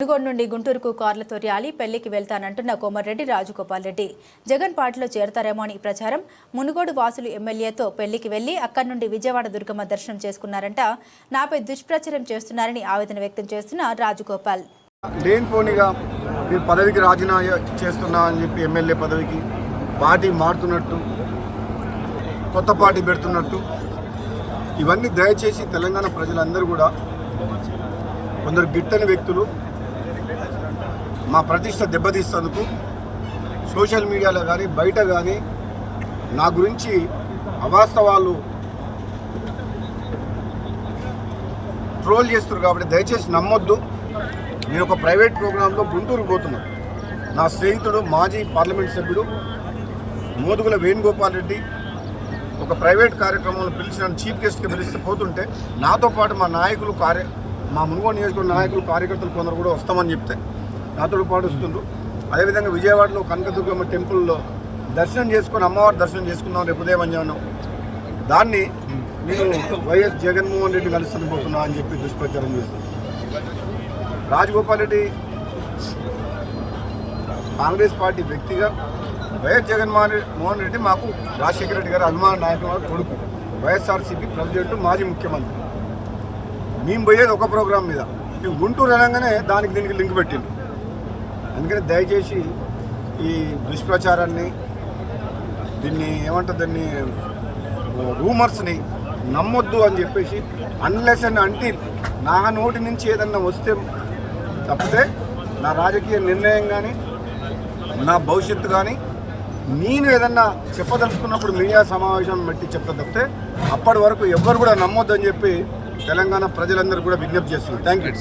మునుగోడు నుండి గుంటూరుకు కార్లతో ర్యాలీ పెళ్ళికి వెళ్తానంటున్న కోమరెడ్డి రాజగోపాల్ రెడ్డి జగన్ పార్టీలో చేరతారేమో అని ప్రచారం. మునుగోడు వాసులు ఎమ్మెల్యేతో పెళ్ళికి వెళ్ళి అక్కడి నుండి విజయవాడ దుర్గమ్మ దర్శనం చేసుకున్నారంట. నాపై దుష్ప్రచారం చేస్తున్నారని ఆవేదన వ్యక్తం చేస్తున్న రాజగోపాల్. లేనిపోనిగా మీరు పదవికి రాజీనామా చేస్తున్నా అని చెప్పి ఎమ్మెల్యే పదవికి పార్టీ మారుతున్నట్టు కొత్త పార్టీ పెడుతున్నట్టు ఇవన్నీ దయచేసి తెలంగాణ ప్రజలందరూ కూడా కొందరు గిట్టని వ్యక్తులు మా ప్రతిష్ట దెబ్బతీస్తందుకు సోషల్ మీడియాలో కానీ బయట కానీ నా గురించి అవాస్తవాలు ట్రోల్ చేస్తారు కాబట్టి దయచేసి నమ్మొద్దు. నేను ఒక ప్రైవేట్ ప్రోగ్రాంలో గుంటూరు పోతున్నాను నా స్నేహితుడు మాజీ పార్లమెంట్ సభ్యుడు మోదుగుల వేణుగోపాల్ రెడ్డి ఒక ప్రైవేట్ కార్యక్రమంలో పిలిచిన చీఫ్ గెస్ట్కి పిలిస్తే పోతుంటే నాతో పాటు మా నాయకులు కార్య మా మునుగోడు నియోజకవర్గ నాయకులు కార్యకర్తలు కొందరు కూడా వస్తామని చెప్తే నాతోడు పాటిస్తుండ్రు. అదేవిధంగా విజయవాడలో కనకదుర్గమ్మ టెంపుల్లో దర్శనం చేసుకుని అమ్మవారి దర్శనం చేసుకుందాం రేపు ఉదయం మధ్యాహ్నం దాన్ని నేను వైఎస్ జగన్మోహన్ రెడ్డి కలుస్తాను పోతున్నా అని చెప్పి దుష్ప్రచారం చేస్తున్నాను రాజగోపాల్ రెడ్డి కాంగ్రెస్ పార్టీ వ్యక్తిగా వైఎస్ జగన్మోహన్ మోహన్ రెడ్డి మాకు రాజశేఖర రెడ్డి గారు అభిమాన నాయకుల కొడుకు. వైఎస్ఆర్సీపీ ప్రెసిడెంట్ మాజీ ముఖ్యమంత్రి. మేము పోయేది ఒక ప్రోగ్రాం మీద. గుంటూరు అనగానే దానికి దీనికి లింక్ పెట్టిండు అందుకని దయచేసి ఈ దుష్ప్రచారాన్ని దీన్ని ఏమంటారు దాన్ని రూమర్స్ని నమ్మొద్దు అని చెప్పేసి అన్లెస్ అండ్ అంటే నా నోటి నుంచి ఏదన్నా వస్తే తప్పితే నా రాజకీయ నిర్ణయం కానీ నా భవిష్యత్తు కానీ నేను ఏదన్నా చెప్పదలుచుకున్నప్పుడు మీడియా సమావేశం బట్టి చెప్తా తప్పితే అప్పటి వరకు ఎవ్వరు కూడా నమ్మొద్దు అని చెప్పి తెలంగాణ ప్రజలందరూ కూడా విజ్ఞప్తి చేస్తున్నారు. Thank you